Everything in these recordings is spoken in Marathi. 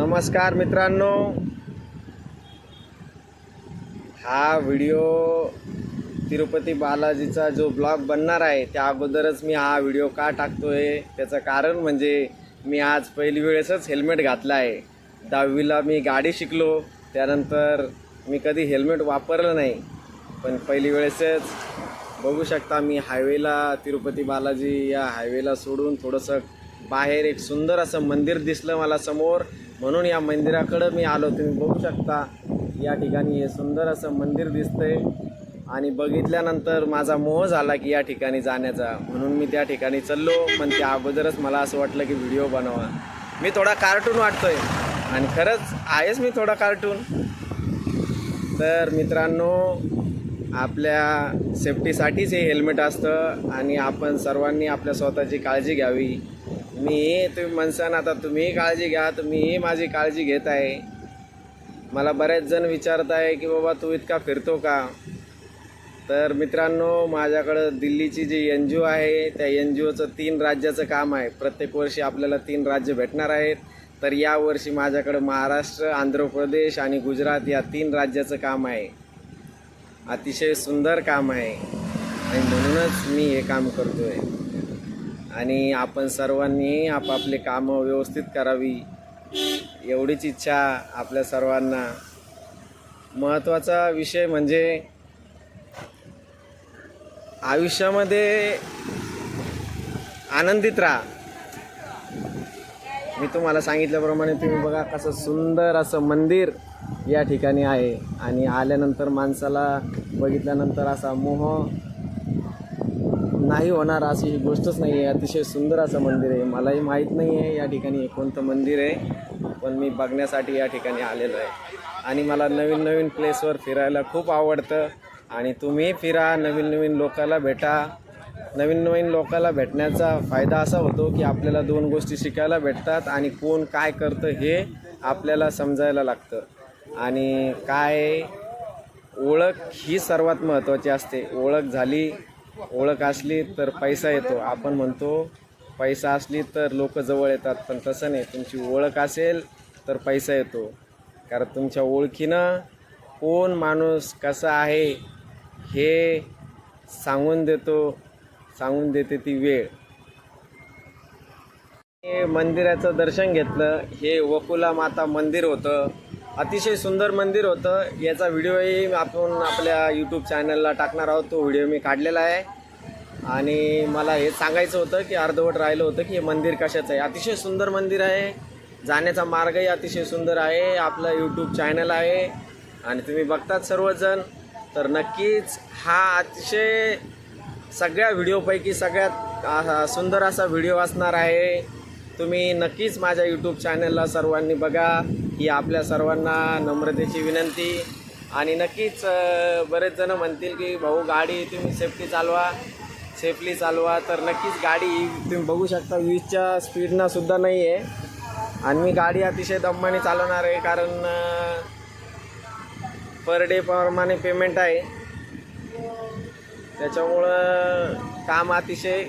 नमस्कार मित्रांनो. हा व्हिडिओ तिरुपती बालाजीचा जो ब्लॉग बनणार आहे त्या अगोदरच मी हा व्हिडिओ का टाकतोय? त्याचं कारण म्हणजे मी आज पहिली वेळेसच हेल्मेट घातलं आहे. दहावीला मी गाडी शिकलो. त्यानंतर मी कधी हेल्मेट वापरलं नाही. पण पहिली वेळेसच बघू शकता मी हायवेला तिरुपती बालाजी या हायवेला सोडून थोडंसं बाहेर एक सुंदर असं मंदिर दिसलं मला समोर. म्हणून या मंदिराकडं मी आलो. तुम्ही बघू शकता या ठिकाणी हे सुंदर असं मंदिर दिसतंय. आणि बघितल्यानंतर माझा मोह झाला की या ठिकाणी जाण्याचा. म्हणून मी त्या ठिकाणी चाललो. पण त्या अगोदरच मला असं वाटलं की व्हिडिओ बनवा. मी थोडा कार्टून वाटतोय. आणि खरंच आहेच मी थोडा कार्टून तर मित्रांनो आपल्या सेफ्टीसाठीच हे हेल्मेट असतं. आणि आपण सर्वांनी आपल्या स्वतःची काळजी घ्यावी. मी तुम्ही म्हणसान आता तुम्हीही काळजी घ्या तर मीही माझी काळजी घेत आहे. मला बरेच जण विचारत आहे की बाबा तू इतका फिरतो का? तर मित्रांनो माझ्याकडं दिल्लीची जी एन जी ओ आहे त्या एन जी ओचं तीन राज्याचं काम आहे. प्रत्येक वर्षी आपल्याला तीन राज्य भेटणार आहेत. तर यावर्षी माझ्याकडं महाराष्ट्र आंध्र प्रदेश आणि गुजरात या तीन राज्याचं काम आहे. अतिशय सुंदर काम आहे. आणि म्हणूनच मी हे काम करतो आहे आणि आपण सर्वांनी आपापले कामं व्यवस्थित करावी एवढीच इच्छा आपल्या सर्वांना. महत्त्वाचा विषय म्हणजे आयुष्यामध्ये आनंदित राहा. मी तुम्हाला सांगितल्याप्रमाणे तुम्ही बघा कसं सुंदर असं मंदिर या ठिकाणी आहे. आणि आल्यानंतर माणसाला बघितल्यानंतर असा मोह नाही होणार अशी ही गोष्टच नाही आहे. अतिशय सुंदर असं मंदिर आहे. मलाही माहीत नाही आहे या ठिकाणी हे कोणतं मंदिर आहे पण मी बघण्यासाठी या ठिकाणी आलेलो आहे. आणि मला नवीन नवीन प्लेसवर फिरायला खूप आवडतं. आणि तुम्ही फिरा नवीन नवीन लोकाला भेटा. नवीन नवीन लोकाला भेटण्याचा फायदा असा होतो की आपल्याला दोन गोष्टी शिकायला भेटतात आणि कोण काय करतं हे आपल्याला समजायला लागतं. आणि काय ओळख ही सर्वात महत्त्वाची असते. ओळख झाली ओळख असली तर पैसा येतो. आपण म्हणतो पैसा असली तर लोक जवळ येतात पण तसं नाही. तुमची ओळख असेल तर पैसा येतो. कारण तुमच्या ओळखीनं कोण माणूस कसा आहे हे सांगून देतो सांगून देते ती वेळ. हे मंदिराचं दर्शन घेतलं हे वकुला माता मंदिर होतं. अतिशय सुंदर मंदिर होतं. याचा व्हिडिओही आपण आपल्या यूट्यूब चॅनलला टाकणार आहोत. तो व्हिडिओ मी काढलेला आहे. आणि मला हे सांगायचं होतं की अर्धवट राहिलं होतं की हे मंदिर कशाचं आहे. अतिशय सुंदर मंदिर आहे. जाण्याचा मार्गही अतिशय सुंदर आहे. आपलं यूट्यूब चॅनल आहे. आणि तुम्ही बघतात सर्वजण. तर नक्कीच हा अतिशय सगळ्या व्हिडिओपैकी सगळ्यात सुंदर असा व्हिडिओ असणार आहे. तुम्ही नक्कीच माझ्या यूट्यूब चॅनलला सर्वांनी बघा. ही आपल्या सर्वांना नम्रतेची विनंती. आणि नक्कीच बरेच जण म्हणतील की भाऊ गाडी तुम्ही सेफ्टी चालवा. सेफली चालवा. तर नक्कीच गाडी तुम्ही बघू शकता. वीजच्या स्पीडनं सुद्धा नाही आहे आणि मी गाडी अतिशय दम्माने चालवणार आहे. कारण पर डे प्रमाणे पेमेंट आहे. त्याच्यामुळं काम अतिशय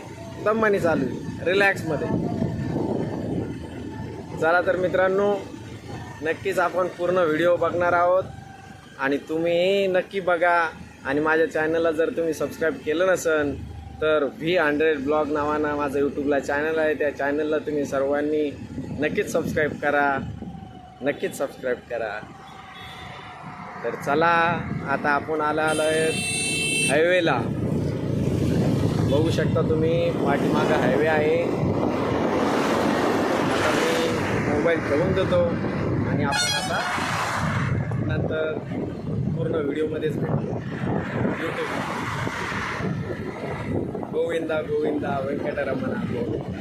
दम्माने चालू आहे. रिलॅक्समध्ये चला तर मित्रांनो नक्कीच आपण पूर्ण व्हिडिओ बघणार आहोत. आणि तुम्ही नक्की बघा. आणि माझ्या चॅनलला जर तुम्ही सबस्क्राईब केलं नसन तर व्ही हंड्रेड ब्लॉग नावानं माझं यूट्यूबला चॅनल आहे. त्या चॅनलला तुम्ही सर्वांनी नक्कीच सबस्क्राईब करा. नक्कीच सबस्क्राईब करा. तर चला आता आपण आला आलो आहे हायवेला बघू शकता तुम्ही पाठीमागं हायवे आहे. मोबाईल ठेवून देतो. आणि आपण आता नंतर पूर्ण व्हिडिओमध्येच भेटतो यूट्यूब गोविंदा गोविंदा व्यंकटरमणा गोविंदा